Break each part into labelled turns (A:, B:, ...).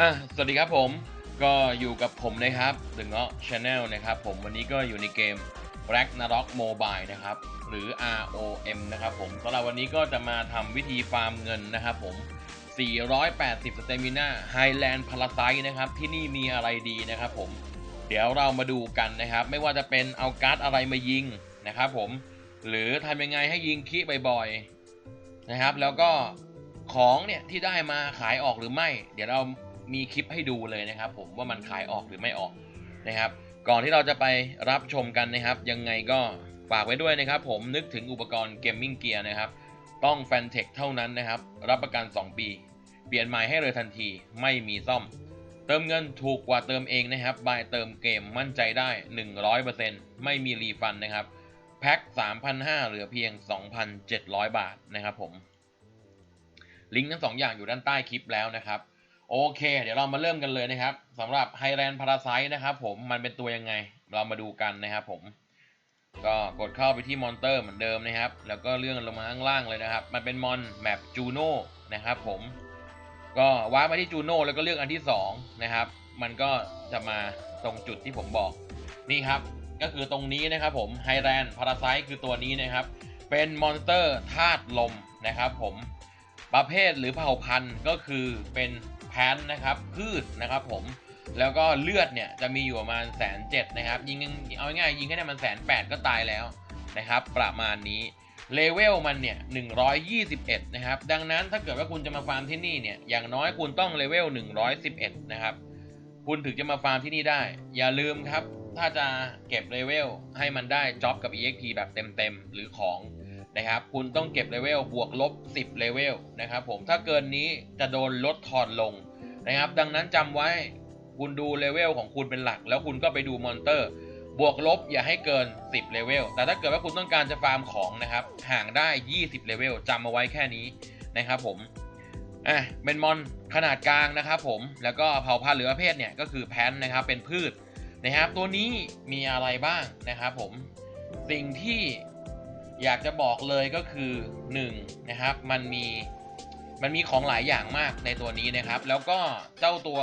A: อะสวัสดีครับผมก็อยู่กับผมนะครับถึงเงาะชาแนลนะครับ ผมวันนี้ก็อยู่ในเกม Ragnarok Mobile นะครับ หรือ ROM นะครับผมสำหรับวันนี้ก็จะมาทำวิธีฟาร์มเงินนะครับผม 480 สเตมิน่า Highland Parasite นะครับ ที่นี่มีอะไรดีนะครับผม เดี๋ยวเรามาดูกันนะครับ ไม่ว่าจะเป็นเอาการ์ดอะไรมายิงนะครับผม หรือทำยังไงให้ยิงคีบ่อยๆนะครับ แล้วก็ของเนี่ยที่ได้มาขายออกหรือไม่ เดี๋ยวเรา มีคลิปให้ดูเลยนะครับ ผมว่ามันขายออกหรือไม่ออกนะครับ ก่อนที่เราจะไปรับชมกันนะครับ ยังไงก็ฝากไว้ด้วยนะครับ ผมนึกถึงอุปกรณ์เกมมิ่งเกียร์นะครับ ต้องแฟนเทคเท่านั้นนะครับ รับประกัน 2 ปี เปลี่ยนใหม่ให้เลยทันทีไม่มีซ่อม เติมเงินถูกกว่าเติมเองนะครับบายเติมเกมมั่นใจได้ 100%ไม่มีรีฟันนะครับแพ็ค3,500เหลือเพียง 2,700 บาทนะครับผม ลิงก์ทั้งสองอย่างอยู่ด้านใต้คลิปแล้วนะครับ โอเค เดี๋ยวเรามาเริ่มกันเลยนะครับสำหรับ Highland Parasite นะครับผมมันเป็นตัวยังไง เรามาดูกันนะครับผม ก็กดเข้าไปที่มอนเตอร์เหมือนเดิมนะครับ แล้วก็เลื่อนลงมาข้างล่างเลยนะครับ มันเป็นมอนแมปจูโน่นะครับผมก็วาร์ปที่จูโน่แล้วก็เลือกอันที่2นะครับ มันก็จะมาตรงจุดที่ผมบอกนี่ครับ ก็คือตรงนี้นะครับผมไฮแลนด์พาราไซคือตัวนี้นะครับ เป็นมอนสเตอร์ธาตุลมนะครับผมประเภทหรือเผ่าพันธุ์ก็คือเป็น แพนนะครับพืชนะครับผมแล้วก็เลือดเนี่ยจะมีอยู่ประมาณแสนเจ็ดนะครับยิงเอาง่ายๆยิงแค่ได้มันแสนแปดก็ตายแล้วนะครับประมาณนี้เลเวลมันเนี่ย121 นะครับ ดังนั้นถ้าเกิดว่าคุณจะมาฟาร์มที่นี่เนี่ยอย่างน้อยคุณต้องเลเวล 111 นะครับ คุณถึงจะมาฟาร์มที่นี่ได้ อย่าลืมครับ ถ้าจะเก็บเลเวลให้มันได้จ็อบกับ EXP แบบเต็มๆ หรือของ นะครับ คุณต้องเก็บเลเวลบวกลบ 10เลเวลนะครับผมถ้าเกินนี้จะโดนลดทอนลงนะครับ ดังนั้นจำไว้คุณดูเลเวลของคุณเป็นหลัก แล้วคุณก็ไปดูมอนเตอร์ บวกลบอย่าให้เกิน 10เลเวลแต่ถ้าเกิดว่าคุณต้องการจะฟาร์มของนะครับ ห่างได้ 20เลเวลจำเอาไว้แค่นี้นะครับผมอะเป็นมอนขนาดกลางนะครับผมแล้วก็เผ่าพันธุ์หรือประเภทเนี่ยก็คือแพนนะครับเป็นพืชนะครับ ตัวนี้มีอะไรบ้างนะครับผมสิ่งที่ อยากจะบอกเลยก็คือ1นะครับมันมีมันมีของหลายอย่างมากในตัวนี้นะครับ แล้วก็เจ้าตัว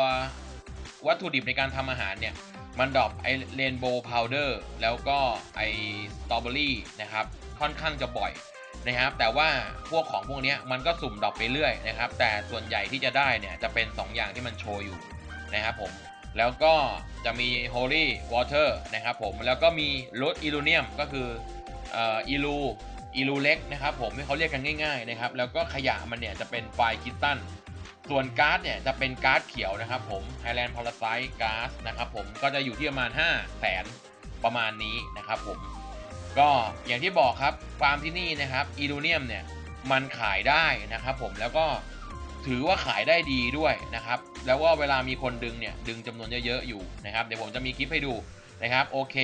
A: วัตถุดิบในการทำอาหารเนี่ย มันดรอปไอเรนโบว์พาวเดอร์แล้วก็ไอสตรอเบอรี่นะครับ ค่อนข้างจะบ่อยนะครับ แต่ว่าพวกของพวกนี้มันก็สุ่มดรอปไปเรื่อยนะครับ แต่ส่วนใหญ่ที่จะได้เนี่ย จะเป็น 2 อย่างที่มันโชว์อยู่นะครับผม แล้วก็จะมี Holy Water นะครับผม แล้วก็มีรถอิลูเนียมก็คือ อิลูอิลูเล็กนะครับผมที่เขาเรียกกันง่ายๆนะครับแล้วก็ขยะมันเนี่ยจะเป็นไฟคิตตันส่วนการ์ดเนี่ยจะเป็นการ์ดเขียวนะครับผม Highland Parasite การ์ดนะครับผมก็จะอยู่ที่ประมาณ 5 0 0แสนประมาณนี้นะครับผมก็อย่างที่บอกครับฟาร์มที่นี่นะครับอีลูเนียมเนี่ยมันขายได้นะครับผมแล้วก็ถือว่าขายได้ดีด้วยนะครับแล้วก็เวลามีคนดึงเนี่ยดึงจำนวนเยอะๆอยู่นะครับเดี๋ยวผมจะมีคลิปให้ดูนะครับโอเค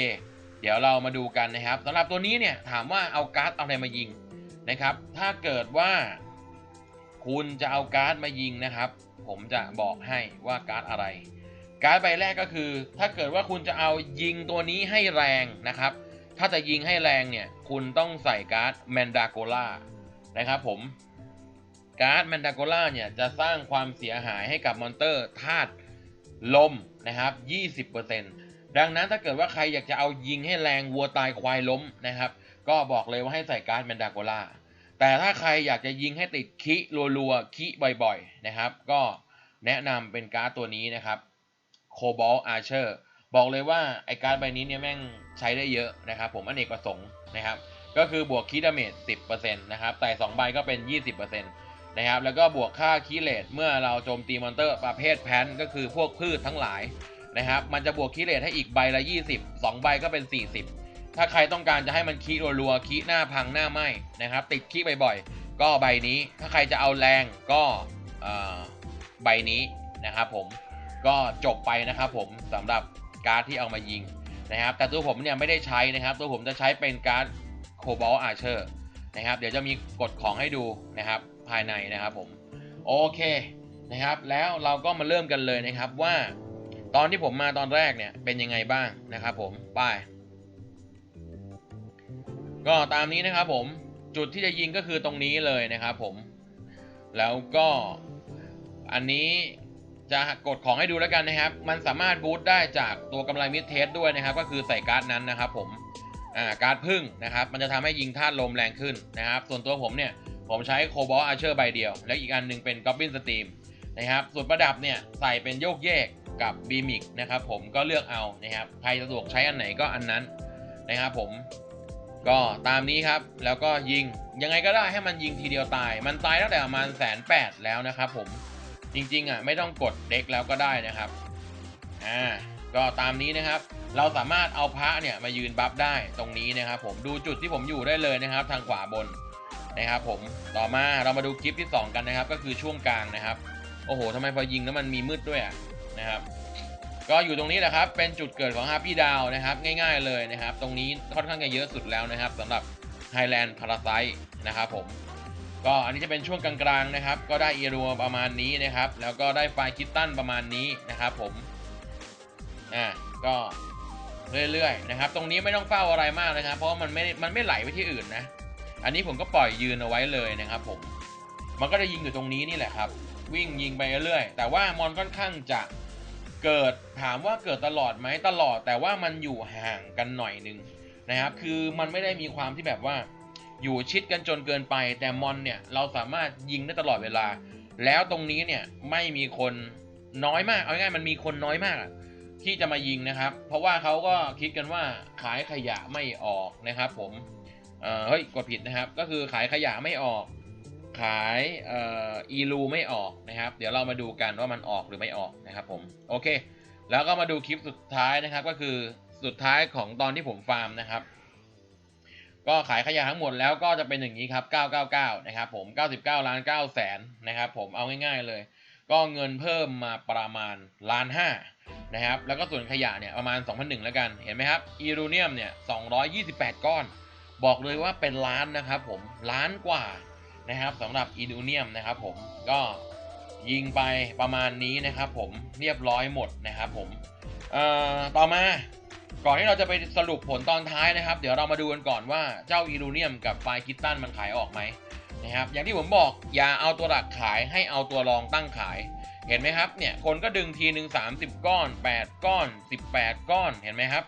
A: เดี๋ยวเรามาดูกันนะครับสำหรับตัวนี้เนี่ยถามว่าเอาการ์ดเอาอะไรมายิงนะครับ ถ้าเกิดว่า คุณจะเอาการ์ดมายิงนะครับ ผมจะบอกให้ว่าการ์ดอะไร การ์ดใบแรกก็คือ ถ้าเกิดว่าคุณจะเอายิงตัวนี้ให้แรงนะครับ ถ้าจะยิงให้แรงเนี่ยคุณต้องใส่การ์ดแมนดาโกล่านะครับผมการ์ดแมนดาโกล่าเนี่ยจะสร้างความเสียหายให้กับมอนเตอร์ธาตุลมนะครับ 20% ดังนั้นถ้าเกิดว่าใครอยากจะเอายิงให้แรงวัวตายควายล้มนะครับ ก็บอกเลยว่าให้ใส่การ์ดแมนดาโกล่าแต่ถ้าใครอยากจะยิงให้ติดคิรัวๆคิบ่อยๆนะครับ ก็แนะนำเป็นการ์ดตัวนี้นะครับโคบอลอาร์เชอร์บอกเลยว่าไอการ์ดใบนี้เนี่ยแม่งใช้ได้เยอะนะครับ ผมอเนกประสงค์นะครับ ก็คือบวกคีดาเมจ10%นะครับแต่2ใบก็เป็น 20%นะครับแล้วก็บวกค่าคีเลตเมื่อเราโจมตีมอนเตอร์ประเภทแพนก็คือพวกพืชทั้งหลาย นะครับ มันจะบวกคีเลตให้อีกใบละ 20 2 ใบก็เป็น 40 ถ้าใครต้องการจะให้มันคีรัวๆคีหน้าพังหน้าไหมนะครับ ติดคีบ่อยๆ ก็ใบนี้ ถ้าใครจะเอาแรงก็ใบนี้นะครับผม ก็จบไปนะครับผมสำหรับการ์ดที่เอามายิงนะครับ แต่ตัวผมเนี่ยไม่ได้ใช้นะครับ ตัวผมจะใช้เป็นการ์ดโคบอลอาร์เชอร์นะครับ เดี๋ยวจะมีกดของให้ดูนะครับภายในนะครับผม โอเคนะครับ แล้วเราก็มาเริ่มกันเลยนะครับว่า ตอนที่ผมมาตอนแรกเนี่ยเป็นยังไงบ้างนะครับผมไป้ายก็ตามนี้นะครับผมจุดที่จะยิงก็คือตรงนี้เลยนะครับผม แล้วก็อันนี้จะกดของให้ดูแล้วกันนะครับ มันสามารถบูตได้จากตัวกำไรมิดเทสด้วยนะครับ ก็คือใส่การ์ดนั้นนะครับ ผมอ่าการ์ดพึ่งนะครับ มันจะทำให้ยิงธาตุลมแรงขึ้นนะครับ ส่วนตัวผมเนี่ยผมใช้โคบอลอาเชอร์ใบเดียว แล้วอีกอันหนึ่งเป็นกอบบินสตรีมนะครับส่วนประดับเนี่ยใส่เป็นโยกเยก กับบีมิกนะครับผมก็เลือกเอานะครับใครสะดวกใช้อันไหนก็อันนั้นนะครับผมก็ตามนี้ครับแล้วก็ยิงยังไงก็ได้ให้มันยิงทีเดียวตาย มันตายตั้งแต่ประมาณแสนแปดแล้วนะครับผมจริงๆอะไม่ต้องกดเด็กแล้วก็ได้นะครับอ่าก็ตามนี้นะครับ เราสามารถเอาพระเนี่ยมายืนบัฟได้ตรงนี้นะครับ ผมดูจุดที่ผมอยู่ได้เลยนะครับ ทางขวาบนนะครับ ผมต่อมาเรามาดูคลิปที่ 2 กันนะครับ ก็คือช่วงกลางนะครับ โอ้โหทำไมพอยิงแล้วมันมีมืดด้วยอะ นะครับ ก็อยู่ตรงนี้แหละครับ เป็นจุดเกิดของ Happy d o w นะครับ ง่ายๆเลยนะครับ ตรงนี้ค่อนข้างจะเยอะสุดแล้วนะครับสำหรับ Highland Parasite นะครับผม ก็อันนี้จะเป็นช่วงกลางๆนะครับ ก็ได้เอรัวประมาณนี้นะครับ แล้วก็ได้ไฟคิตตันประมาณนี้นะครับผมอ่าก็เรื่อยๆนะครับ ตรงนี้ไม่ต้องเฝ้าอะไรมากนะครับ เพราะมันไม่มันไม่ไหลไปที่อื่นนะ อันนี้ผมก็ปล่อยยืนเอาไว้เลยนะครับ ผม มันก็จะยิงอยู่ตรงนี้นี่แหละครับ วิ่งยิงไปเรื่อยๆแต่ว่ามอนค่อนข้างจะ เกิดถามว่าเกิดตลอดไหมตลอดแต่ว่ามันอยู่ห่างกันหน่อยหนึงนะครับ คือมันไม่ได้มีความที่แบบว่า อยู่ชิดกันจนเกินไป แต่มอนเนี่ยเราสามารถยิงได้ตลอดเวลา แล้วตรงนี้เนี่ยไม่มีคนน้อยมากเอาง่ายมันมีคนน้อยมากที่จะมายิงนะครับ เพราะว่าเขาก็คิดกันว่าขายขยะไม่ออกนะครับ ผมเออเฮ้ยกดผิดนะครับ ก็คือขายขยะไม่ออก ขายเอ่ออีลูไม่ออกนะครับ เดี๋ยวเรามาดูกันว่ามันออกหรือไม่ออกนะครับผมโอเค แล้วก็มาดูคลิปสุดท้ายนะครับ ก็คือสุดท้ายของตอนที่ผมฟาร์มนะครับ ก็ขายขยะทั้งหมดแล้วก็จะเป็นอย่างนี้ครับ 999 นะครับผม 99ล้าน9แสนนะครับผมเอาง่ายๆเลย ก็เงินเพิ่มมาประมาณล้านห้านะครับ แล้วก็ส่วนขยะเนี่ยประมาณ 2,001แล้วกัน เห็นไหมครับอีรูเนียมเนี่ย228 ก้อน บอกเลยว่าเป็นล้านนะครับผมล้านกว่า นะครับสำหรับอีรูเนียมนะครับผมก็ยิงไปประมาณนี้นะครับผมเรียบร้อยหมดนะครับผมต่อมาก่อนที่เราจะไปสรุปผลตอนท้ายนะครับ เดี๋ยวเรามาดูกันก่อนว่าเจ้าอีรูเนียมกับไฟคิตตันมันขายออกไหมนะครับอย่างที่ผมบอกอย่าเอาตัวหลักขายให้เอาตัวรองตั้งขาย เห็นไหมครับเนี่ยคนก็ดึงทีหนึ่ง30 ก้อน 8 ก้อน 18 ก้อนเห็นไหมครับ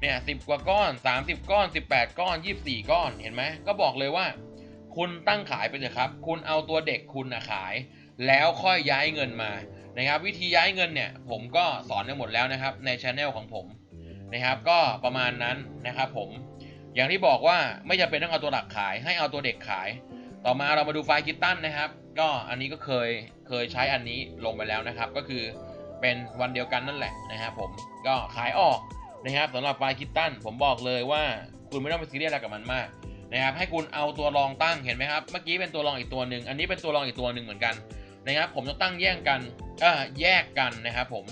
A: เนี่ยสิกว่าก้อน 30 ก้อน 18 ก้อน 24 ก้อนเห็นไหมก็บอกเลยว่า คุณตั้งขายไปเถอะครับ คุณเอาตัวเด็กคุณนะขาย แล้วค่อยย้ายเงินมานะครับ วิธีย้ายเงินเนี่ย ผมก็สอนไปหมดแล้วนะครับ ในช anel ของผมนะครับ ก็ประมาณนั้นนะครับ ผม อย่างที่บอกว่าไม่จำเป็นต้องเอาตัวหลักขาย ให้เอาตัวเด็กขาย ต่อมาเรามาดูไฟล์คิตตันนะครับ ก็อันนี้ก็เคยเคยใช้อันนี้ลงไปแล้วนะครับ ก็คือเป็นวันเดียวกันนั่นแหละนะครับผมก็ขายออกนะครับสำหรับไฟล์คิตตันผมบอกเลยว่าคุณไม่ต้องไปซีเรียสอะไรกับมันมาก นะครับให้คุณเอาตัวรองตั้งเห็นไหมครับ เมื่อกี้เป็นตัวรองอีกตัวหนึ่งอันนี้เป็นตัวรองอีกตัวหนึ่งเหมือนกันนะครับ ผมจะตั้งแยกกันเออแยกกันนะครับผม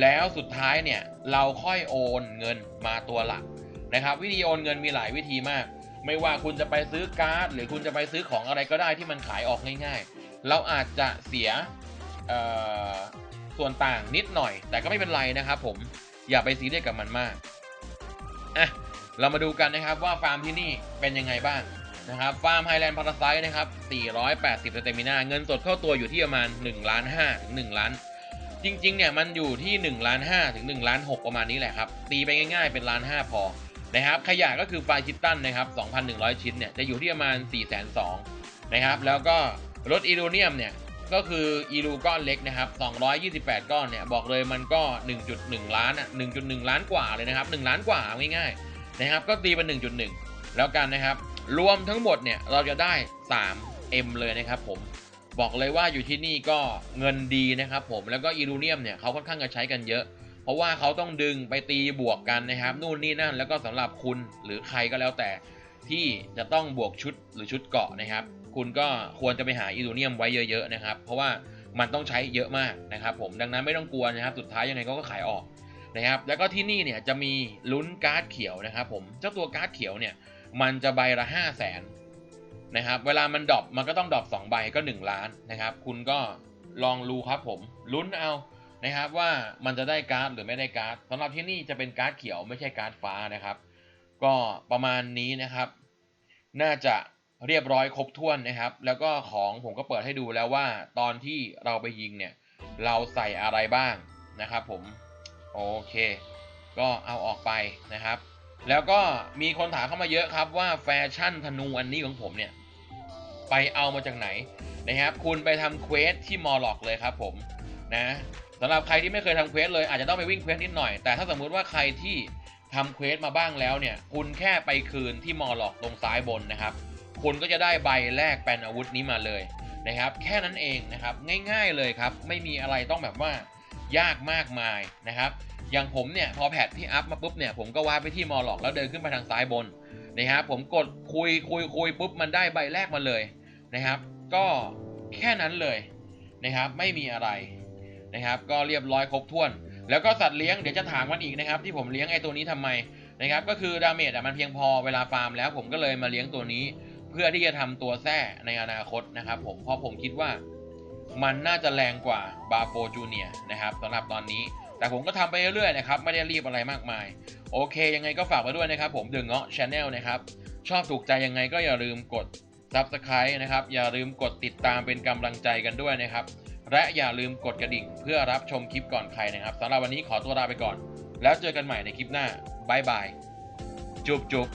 A: แล้วสุดท้ายเนี่ยเราค่อยโอนเงินมาตัวหลักนะครับ วิธีโอนเงินมีหลายวิธีมาก ไม่ว่าคุณจะไปซื้อการ์ด หรือคุณจะไปซื้อของอะไรก็ได้ที่มันขายออกง่ายๆ เราอาจจะเสียส่วนต่างนิดหน่อย แต่ก็ไม่เป็นไรนะครับผมอย่าไปซีเรียสกับมันมากอะ เรามาดูกันนะครับว่าฟาร์มที่นี่เป็นยังไงบ้างนะครับฟาร์มไฮแลนด์พาราไซนะครับ 480สเตมินาเงินสดเข้าตัวอยู่ที่ประมาณ1ล้าน5ถึง1ล้าน จริงๆเนี่ยมันอยู่ที่1ล้าน5ถึง1ล้าน6ประมาณนี้แหละครับ ตีไปง่ายๆเป็นล้าน5พอนะครับขยะก็คือไฟคิตตันนะครับ2,100 ชิ้นเนี่ยจะอยู่ที่ประมาณ 4 2 0 0 0นะครับแล้วก็รถอีรูเนียมเนี่ยก็คืออีรูก้อนเล็กนะครับ228 ก้อนเนี่ยบอกเลยมันก็ 1.1 ล้านอะ1.1 ล้านกว่าเลยนะครับ 1 ล้านกว่าง่ายๆ นะครับก็ตีเป็น1.1 แล้วกันนะครับ รวมทั้งหมดเนี่ยเราจะได้ 3M เลยนะครับผมบอกเลยว่าอยู่ที่นี่ก็เงินดีนะครับผมแล้วก็อีรูเนียมเนี่ยเขาค่อนข้างจะใช้กันเยอะ เพราะว่าเขาต้องดึงไปตีบวกกันนะครับ นู่นนี่นั่นแล้วก็สำหรับคุณหรือใครก็แล้วแต่ที่จะต้องบวกชุดหรือชุดเกาะนะครับ คุณก็ควรจะไปหาอีรูเนียมไว้เยอะๆนะครับ เพราะว่ามันต้องใช้เยอะมากนะครับผมดังนั้นไม่ต้องกลัวนะครับ สุดท้ายยังไงก็ขายออก นะครับแล้วก็ที่นี่เนี่ยจะมีลุ้นการ์ดเขียวนะครับผมเจ้าตัวการ์ดเขียวเนี่ยมันจะใบละห้าแสนนะครับเวลามันดรอปมันก็ต้องดรอปสองใบก็ 1 ล้านนะครับ คุณก็ลองรู้ครับผมลุ้นเอานะครับว่ามันจะได้การ์ดหรือไม่ได้การ์ดสำหรับที่นี่จะเป็นการ์ดเขียวไม่ใช่การ์ดฟ้านะครับ ก็ประมาณนี้นะครับ น่าจะเรียบร้อยครบถ้วนนะครับ แล้วก็ของผมก็เปิดให้ดูแล้วว่าตอนที่เราไปยิงเนี่ยเราใส่อะไรบ้างนะครับผม โอเค ก็เอาออกไปนะครับ แล้วก็มีคนถามเข้ามาเยอะครับว่าแฟชั่นธนูอันนี้ของผมเนี่ย ไปเอามาจากไหนนะครับ คุณไปทำเควสที่มอลล็อกเลยครับผมนะสำหรับใครที่ไม่เคยทำเควสเลยอาจจะต้องไปวิ่งเควสนิดหน่อย แต่ถ้าสมมุติว่าใครที่ทำเควสมาบ้างแล้วเนี่ย คุณแค่ไปคืนที่มอลล็อกตรงซ้ายบนนะครับ คุณก็จะได้ใบแรกแปลนอาวุธนี้มาเลยนะครับ แค่นั้นเองนะครับ ง่าย ๆเลยครับ ไม่มีอะไรต้องแบบว่า ยากมากมายนะครับ อย่างผมเนี่ยพอแพทที่อัพมาปุ๊บเนี่ยผมก็วาดไปที่มอลล็อกแล้วเดินขึ้นไปทางซ้ายบนนะครับผมกดคุยคุยคุยปุ๊บมันได้ใบแรกมาเลยนะครับ ก็แค่นั้นเลยนะครับไม่มีอะไรนะครับ ก็เรียบร้อยครบถ้วน แล้วก็สัตว์เลี้ยงเดี๋ยวจะถามมันอีกนะครับ ที่ผมเลี้ยงไอ้ตัวนี้ทำไมนะครับ ก็คือดาเมจอะมันเพียงพอเวลาฟาร์มแล้วผมก็เลยมาเลี้ยงตัวนี้ เพื่อที่จะทำตัวแท้ในอนาคตนะครับ ผมเพราะผมคิดว่า มันน่าจะแรงกว่าบาโฟจูเนียนะครับสำหรับตอนนี้ แต่ผมก็ทำไปเรื่อยๆนะครับ ไม่ได้รีบอะไรมากมาย โอเค ยังไงก็ฝากไว้ด้วยนะครับ ผมเด e เงาะชาแนลนะครับ ชอบถูกใจยังไงก็อย่าลืมกด Subscribe นะครับ อย่าลืมกดติดตามเป็นกำลังใจกันด้วยนะครับ และอย่าลืมกดกระดิ่งเพื่อรับชมคลิปก่อนใครนะครับสำหรับวันนี้ขอตัวลาไปก่อน แล้วเจอกันใหม่ในคลิปหน้าบายบายจุบจุบ